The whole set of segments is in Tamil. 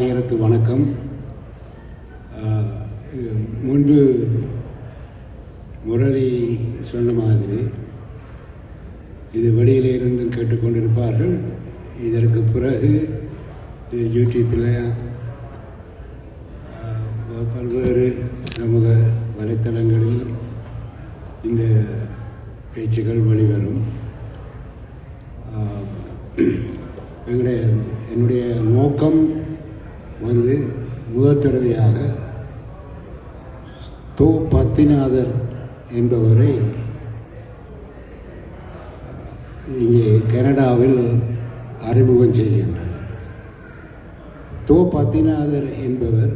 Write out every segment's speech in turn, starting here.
நேரத்து வணக்கம். இது முன்பு முரளி சொன்ன மாதிரி இது வெளியில இருந்தும் கேட்டுக்கொண்டிருப்பார்கள். இதற்கு பிறகு யூடியூப்பில் பல்வேறு சமூக வலைத்தளங்களில் இந்த பேச்சுகள் வெளிவரும். என்னுடைய எங்களுடைய என்னுடைய நோக்கம் வந்து முதல் தடவையாக தோ பத்திநாதர் என்பவரை இங்கே கனடாவில் அறிமுகம் செய்கின்றனர். தோ பத்திநாதர் என்பவர்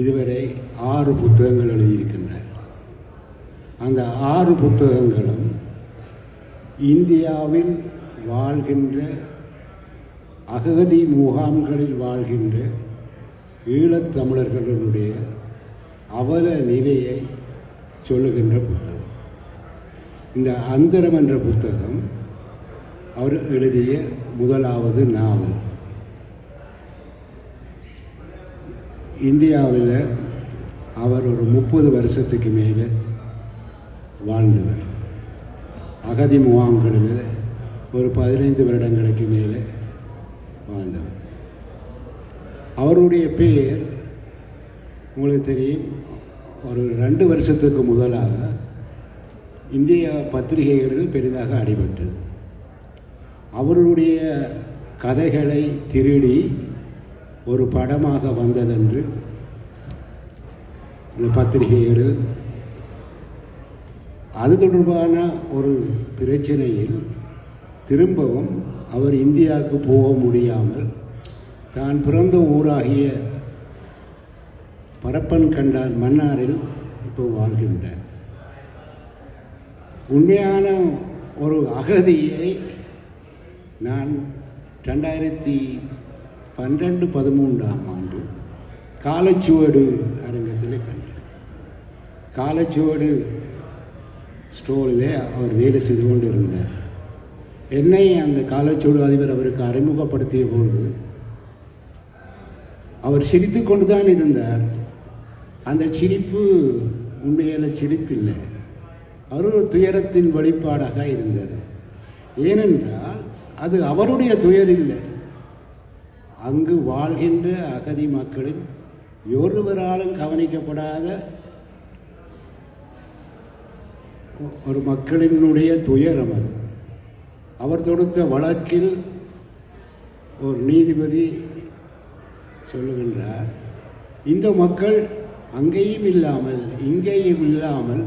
இதுவரை ஆறு புத்தகங்கள் எழுதியிருக்கின்றார். அந்த ஆறு புத்தகங்களும் இந்தியாவில் வாழ்கின்ற அகதி முகாம்களில் வாழ்கின்ற ஈழத்தமிழர்களுடைய அவல நிலையை சொல்லுகின்ற புத்தகம். இந்த அந்தரம் என்ற புத்தகம் அவர் எழுதிய முதலாவது நாவல். இந்தியாவில் அவர் ஒரு முப்பது வருஷத்துக்கு மேலே வாழ்ந்தவர். அகதி முகாம்களில் ஒரு பதினைந்து வருடங்களுக்கு மேலே வாழ்ந்தவர். அவருடைய பேர் உங்களுக்கு தெரியும். ஒரு ரெண்டு வருஷத்துக்கு முதலாக இந்திய பத்திரிகைகளில் பெரிதாக அடிபட்டது. அவருடைய கதைகளை திருடி ஒரு படமாக வந்ததென்று இந்த பத்திரிகைகளில் அது தொடர்பான ஒரு பிரச்சனையில் திரும்பவும் அவர் இந்தியாவுக்கு போக முடியாமல் தான் பிறந்த ஊராகிய பரப்பன் கண்டான் மன்னாரில் இப்போ வாழ்கின்றார். உண்மையான ஒரு அகதியை நான் ரெண்டாயிரத்தி பன்னெண்டு பதிமூன்றாம் ஆண்டு காலச்சுவடு அரங்கத்தில் கண்டேன். காலச்சுவடு ஸ்டோரிலே அவர் வேலை செய்து கொண்டு இருந்தார் என்னை அந்த காலச்சூடு அதிபர் அவருக்கு அறிமுகப்படுத்திய பொழுது அவர் சிரித்து கொண்டு தான் இருந்தார். அந்த சிரிப்பு உண்மையான சிரிப்பு இல்லை அவர் ஒரு துயரத்தின் வெளிப்பாடாக இருந்தது. ஏனென்றால் அது அவருடைய துயர் இல்லை. அங்கு வாழ்கின்ற அகதி மக்களின் ஒருவராலும் கவனிக்கப்படாத ஒரு மக்களினுடைய துயரம் அது. அவர் தொடுத்த வழக்கில் ஒரு நீதிபதி சொல்லுகின்றார் இந்த மக்கள் அங்கேயும் இல்லாமல் இங்கேயும் இல்லாமல்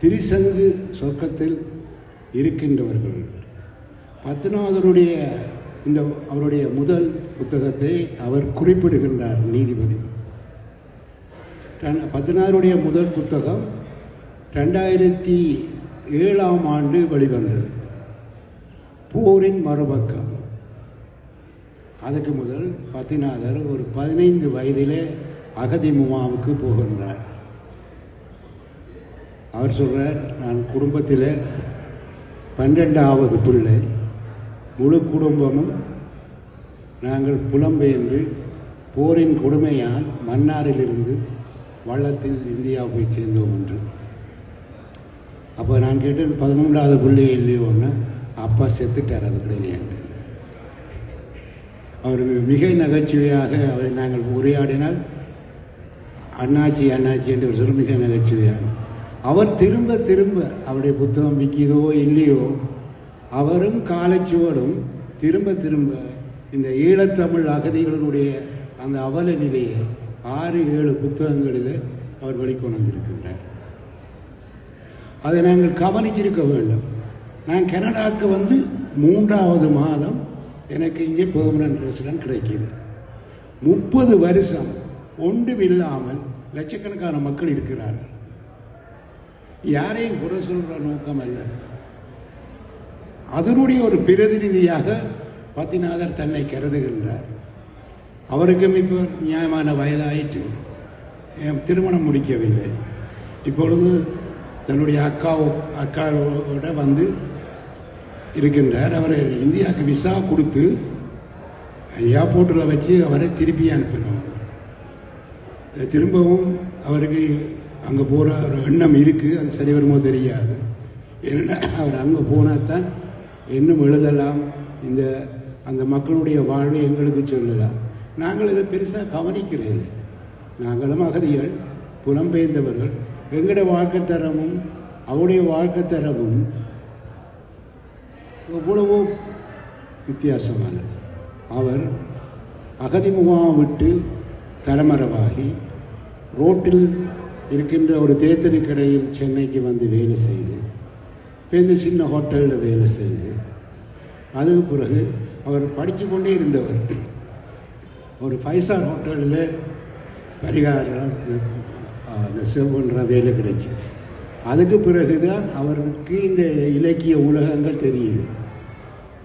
திரிசங்கு சொர்க்கத்தில் இருக்கின்றவர்கள். பத்மநாதருடைய இந்த அவருடைய முதல் புத்தகத்தை அவர் குறிப்பிடுகின்றார் நீதிபதி. ரெண்டு- பத்மநாதருடைய முதல் புத்தகம் ரெண்டாயிரத்தி ஏழாம் ஆண்டு வெளிவந்தது. போரின் மறுபக்கம். அதுக்கு முதல் பத்திநாதர் ஒரு பதினைந்து வயதிலே அகதி முமாவுக்கு போகின்றார். அவர் சொல்கிறார் நான் குடும்பத்தில் பன்னெண்டாவது பிள்ளை. முழு குடும்பமும் நாங்கள் புலம்பெயர்ந்து போரின் கொடுமையால் மன்னாரிலிருந்து வள்ளத்தில் இந்தியா போய் சேர்ந்தோம் என்று. அப்போ நான் கேட்டேன் பதிமூன்றாவது பிள்ளை இல்லையோன்னா அப்பா செத்துட்டார் அதுக்கிடையிலேண்டு அவர் மிக நகைச்சுவையாக அவரை நாங்கள் உரையாடினால் அண்ணாச்சி அண்ணாச்சி என்று சொல்ல மிக நகைச்சுவையாக. அவர் திரும்ப திரும்ப அவருடைய புத்தகம் விற்கிதோ இல்லையோ அவரும் காலச்சுவடும் திரும்ப திரும்ப இந்த ஈழத்தமிழ் அகதிகளுடைய அந்த அவல நிலையை ஆறு ஏழு புத்தகங்களில் அவர் வெளிக்கொணர்ந்திருக்கின்றார். அதை நாங்கள் கவனிச்சிருக்க வேண்டும். நான் கனடாவுக்கு வந்து மூன்றாவது மாதம் எனக்கு இங்கே பெர்மனன்ட் ரெசிடென்ட் கிடைக்கிது. முப்பது வருஷம் ஒன்றும் இல்லாமல் லட்சக்கணக்கான மக்கள் இருக்கிறார்கள். யாரையும் குறை சொல்கிற நோக்கம் அல்ல. அதனுடைய ஒரு பிரதிநிதியாக பத்திநாதர் தன்னை கருதுகின்றார். அவருக்கும் இப்போ நியாயமான வயதாயிற்று. என் திருமணம் முடிக்கவில்லை. இப்பொழுது தன்னுடைய அக்கா அக்காவோட வந்து இருக்கின்றார். அவரை இந்தியாவுக்கு விசா கொடுத்து ஏர்போர்ட்டில் வச்சு அவரை திருப்பி அனுப்பினோம். திரும்பவும் அவருக்கு அங்கே போகிற ஒரு எண்ணம் இருக்குது அது சரி வருமோ தெரியாது. ஏன்னா அவர் அங்கே போனால் தான் இன்னும் எழுதலாம். இந்த அந்த மக்களுடைய வாழ்வை எங்களுக்கு சொல்லலாம். நாங்கள் இதை பெருசாக கவனிக்கிறேன் நாங்களும் அகதிகள் புலம்பெயர்ந்தவர்கள். எங்களுடைய வாழ்க்கை தரமும் அவருடைய வாழ்க்கை தரமும் எவ்வளவோ வித்தியாசமானது அவர் அகதி முகாம் விட்டு தலைமறைவாகி ரோட்டில் இருக்கின்ற ஒரு தேத்தரி கடையில் சென்னைக்கு வந்து வேலை செய்து பேருந்து சின்ன ஹோட்டலில் வேலை செய்து அதுக்கு பிறகு அவர் படித்து கொண்டே இருந்தவர். ஒரு ஃபைவ் ஸ்டார் ஹோட்டலில் பரிகாரம் அந்த செவ்வன்ற வேலை கிடைச்சி அதுக்கு பிறகுதான் அவருக்கு இந்த இலக்கிய உலகங்கள் தெரியுது.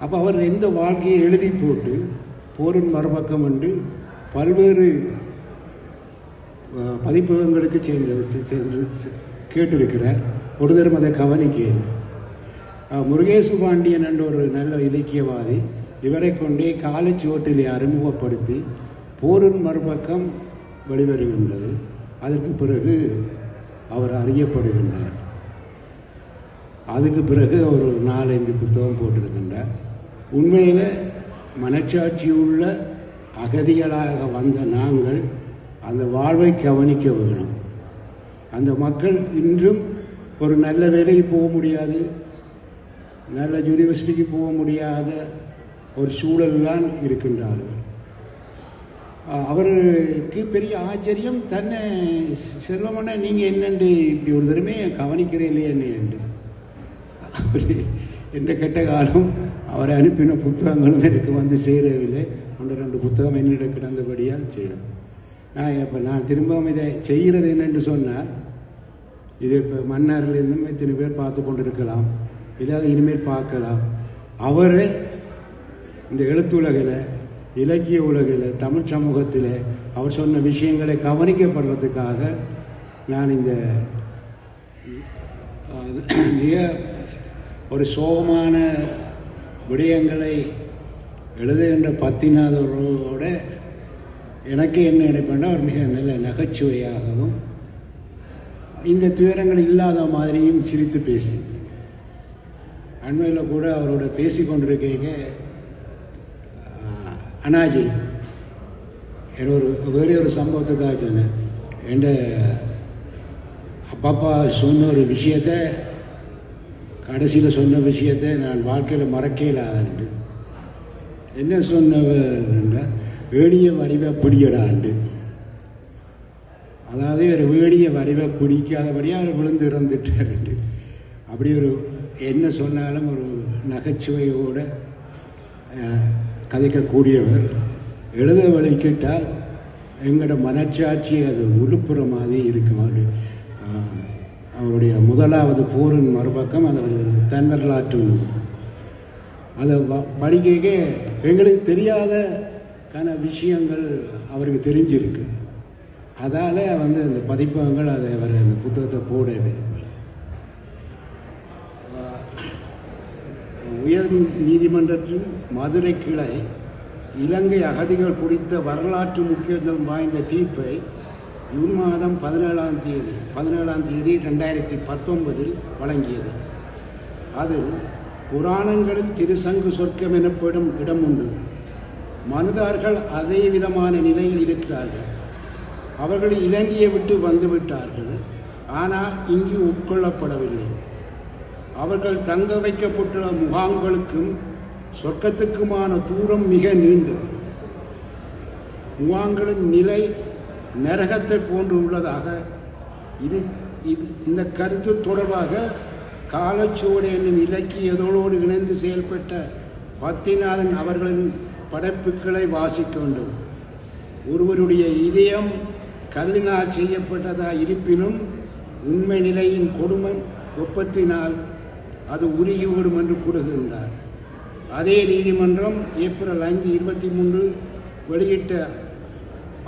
அப்போ அவர் இந்த வாழ்க்கையை எழுதி போட்டு போரின் மறுபக்கம் என்று பல்வேறு பதிப்பகங்களுக்கு சேர்ந்து சென்று கேட்டிருக்கிறார். ஒரு தரம் அதை கவனிக்கல முருகேசு பாண்டியன் என்ற ஒரு நல்ல இலக்கியவாதி இவரை கொண்டே காலச்சுவட்டிலே அறிமுகப்படுத்தி போரின் மறுபக்கம் வெளிவருகின்றது. அதற்கு பிறகு அவர் அறியப்படுகின்றார். அதுக்கு பிறகு அவர் ஒரு நாலஞ்சு புத்தகம் போட்டிருக்கின்றார். உண்மையில் மனச்சாட்சியுள்ள அகதிகளாக வந்த நாங்கள் அந்த வாழ்வை கவனிக்க வேணும். அந்த மக்கள் இன்றும் ஒரு நல்ல வேலைக்கு போக முடியாது. நல்ல யூனிவர்சிட்டிக்கு போக முடியாத ஒரு சூழல்லாம் இருக்கின்றார்கள். அவருக்கு பெரிய ஆச்சரியம் தன்னை செல்வமண்ண நீங்கள் என்னென்று இப்படி ஒரு தடவை இல்லையே என்று. அப்படி என்ற கெட்ட காலம் அவரை அனுப்பின புத்தகங்களும் எனக்கு வந்து சேரவில்லை. ஒன்று ரெண்டு புத்தகம் என்னிடம் கிடந்தபடியால் செய்தேன் நான் இப்போ நான் திரும்பவும் இதை செய்கிறது என்னென்று சொன்னால் இது இப்போ மன்னாரிலிருந்தும் இத்தனை பேர் பார்த்து கொண்டு இருக்கலாம் இல்லாத இனிமேல் பார்க்கலாம். அவர் இந்த எழுத்துலகில் இலக்கிய உலகில் தமிழ் சமூகத்தில் அவர் சொன்ன விஷயங்களை கவனிக்கப்படுறதுக்காக நான் இந்த மிக ஒரு சோகமான விடயங்களை எழுதுகின்ற பத்தினாதவர்களோட எனக்கு என்ன நினைப்பேன்னா அவர் மிக நல்ல நகைச்சுவையாகவும் இந்த துயரங்கள் இல்லாத மாதிரியும் சிரித்து பேசி. அண்மையில் கூட அவரோட பேசி கொண்டிருக்கீங்க அனாஜி என்ன ஒரு வேறு ஒரு சம்பவத்துக்காக சொன்னேன் என்ற அப்பப்பா சொன்ன ஒரு விஷயத்த கடைசியில் சொன்ன விஷயத்தை நான் வாழ்க்கையில் மறக்க இல்லாதண்டு என்ன சொன்னவர் வேடிய வடிவ பிடியடாண்டு அதாவது ஒரு வேடிய வடிவை பிடிக்காதபடியாக அவர் விழுந்து இறந்துட்டார் அப்படி ஒரு என்ன சொன்னாலும் ஒரு நகைச்சுவையோடு கதைக்கக்கூடியவர் எழுத வழிக்கிட்டால் எங்களோட மனச்சாட்சி அது உழுப்புற மாதிரி இருக்கும். அவரு, அவருடைய முதலாவது போரின் மறுபக்கம் அது ஒரு தன் வரலாற்று அதை படிக்க எங்களுக்கு தெரியாத கன விஷயங்கள் அவருக்கு தெரிஞ்சிருக்கு. அதால் வந்து அந்த பதிப்பகங்கள் அதை அவர் அந்த புத்தகத்தை போடவே உயர் நீதிமன்றத்தின் மதுரை கிளை இலங்கை அகதிகள் குறித்த வரலாற்று முக்கியத்துவம் வாய்ந்த தீர்ப்பை ஜூன் மாதம் பதினேழாம் தேதி பதினேழாம் தேதி ரெண்டாயிரத்தி பத்தொன்பதில் வழங்கியது. அதில் புராணங்களில் திருசங்கு சொர்க்கம் எனப்படும் இடம் உண்டு. மனிதர்கள் அதே விதமான நிலையில் இருக்கிறார்கள். அவர்கள் இலங்கையை விட்டு வந்துவிட்டார்கள் ஆனால் இங்கு உட்கொள்ளப்படவில்லை. அவர்கள் தங்க வைக்கப்பட்டுள்ள முகாம்களுக்கும் சொர்க்கத்துக்குமான தூரம் மிக நீண்டது. முகாம்களின் நிலை நரகத்தை போன்று உள்ளதாக இது இது- இந்த கருத்து தொடர்பாக காலச்சுவடு என்னும் இலக்கியதோடு இணைந்து செயல்பட்ட பத்திநாதன் அவர்களின் படைப்புகளை வாசிக்க வேண்டும். ஒருவருடைய இதயம் கல்லினால் செய்யப்பட்டதா இருப்பினும் உண்மை நிலையின் கொடுமை வெப்பத்தினால் அது உருகிவிடும் என்று கூறுகின்றார். அதே நீதிமன்றம் ஏப்ரல் ஐந்து இருபத்தி மூன்று வெளியிட்ட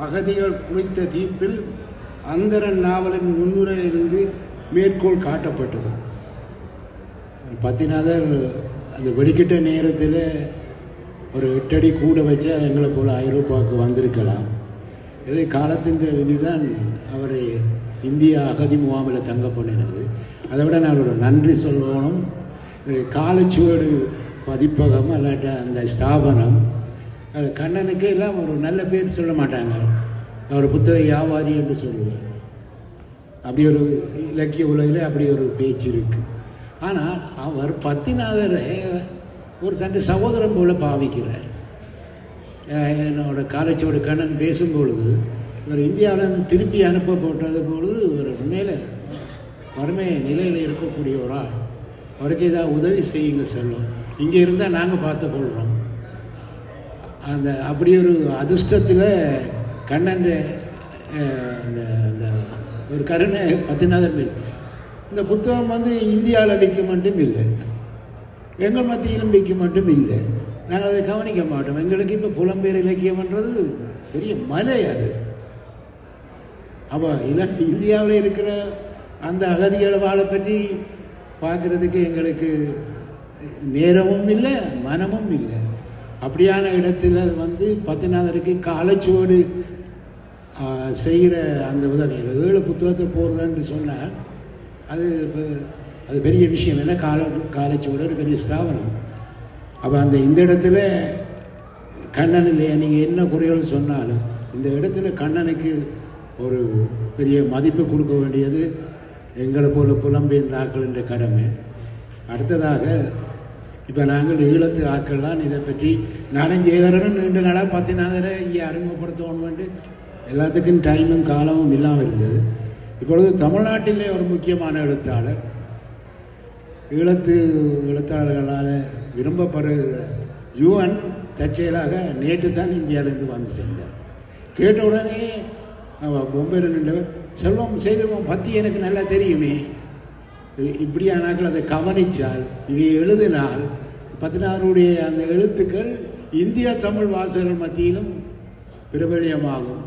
அகதிகள் குறித்த தீர்ப்பில் அந்தரன் நாவலின் முன்னுரையிலிருந்து மேற்கோள் காட்டப்பட்டது. பத்திநாதர் அந்த வெடிக்கிட்ட நேரத்தில் ஒரு எட்டடி கூட வச்சா எங்களை போல் ஐரோப்பாவுக்கு வந்திருக்கலாம். இது காலத்தின் விதி தான் அவரை இந்தியா அகதி முகாமில் தங்க பண்ணினது. அதை விட நான் ஒரு நன்றி சொல்லணும். காலச்சுவடு பதிப்பகம் அல்லாட்ட அந்த ஸ்தாபனம். அது கண்ணனுக்கு எல்லாம் ஒரு நல்ல பேர் சொல்ல மாட்டாங்க. அவர் புத்தக வியாபாரி என்று சொல்லுவார். அப்படி ஒரு இலக்கிய உலகில் அப்படி ஒரு பேச்சு இருக்குது ஆனால் அவர் பத்திநாதரை ஒரு தன் சகோதரன் போல பாவிக்கிறார். என்னோட காலேஜோட கண்ணன் பேசும்பொழுது இவர் இந்தியாவிலேருந்து திருப்பி அனுப்பப்பட்டது பொழுது ஒரு உண்மையில் வறுமை நிலையில் இருக்கக்கூடிய ஒரு ஆள் அவருக்கு ஏதாவது உதவி செய்யுங்க செல்லும் இங்கே இருந்தால் நாங்கள் பார்த்துக்கொள்கிறோம் அந்த அப்படி ஒரு அதிர்ஷ்டத்தில் கண்ணன் அந்த அந்த ஒரு கருணை பத்திநாதன் மேல். இந்த புத்தகம் வந்து இந்தியாவில் விற்க மட்டும் இல்லை. எங்கள் மத்தியிலும் விற்க மட்டும் இல்லை. நாங்கள் அதை கவனிக்க மாட்டோம். எங்களுக்கு இப்போ புலம்பெயர் இலக்கியம்ன்றது பெரிய மலை அது. அப்போ இல இந்தியாவில் இருக்கிற அந்த அகதிகளை வாழை பற்றி பார்க்குறதுக்கு எங்களுக்கு நேரமும் இல்லை மனமும் இல்லை. அப்படியான இடத்துல வந்து பத்திநாதருக்கு காலச்சுவடு செய்கிற அந்த உதவிகள் ஏழு புத்தகத்தை போடுறதுன்னு சொன்னால் அது இப்போ அது பெரிய விஷயம். என்ன? கால காலச்சுவடு ஒரு பெரிய ஸ்தாபனம். அப்போ அந்த இந்த இடத்துல கண்ணன் இல்லையா நீங்கள் என்ன குறைகள் சொன்னாலும் இந்த இடத்துல கண்ணனுக்கு ஒரு பெரிய மதிப்பு கொடுக்க வேண்டியது எங்களை போல புலம்பெயர்ந்த ஆக்கள் என்ற கடமை. அடுத்ததாக இப்போ நாங்கள் ஈழத்து ஆக்கள்லாம் இதை பற்றி நானும் ஜெயகரனும் நீண்ட நாளாக பார்த்தீங்கன்னா இங்கே அறிமுகப்படுத்தணும் வேண்டு எல்லாத்துக்கும் டைமும் காலமும் இல்லாமல் இருந்தது. இப்பொழுது தமிழ்நாட்டிலே ஒரு முக்கியமான எழுத்தாளர் ஈழத்து எழுத்தாளர்களால் விரும்பப்படுகிற யுவன் தற்செயலாக நேற்று தான் இந்தியாவிலேருந்து வந்து சேர்ந்தார். கேட்ட உடனே பொம்பையில் நின்றவர் செல்வம் செய்தவன் பற்றி எனக்கு நல்லா தெரியுமே. இப்படியானாக்கள் அதை கவனித்தால் இவை எழுதினால் பதினாறுடைய அந்த எழுத்துக்கள் இந்திய தமிழ் வாசகர்கள் மத்தியிலும் பிரபலியமாகும்.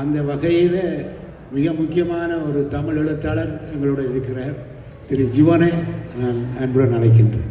அந்த வகையில் மிக முக்கியமான ஒரு தமிழ் எழுத்தாளர் எங்களோட இருக்கிறார். திரு ஜீவனை நான் அன்புடன் அழைக்கின்றேன்.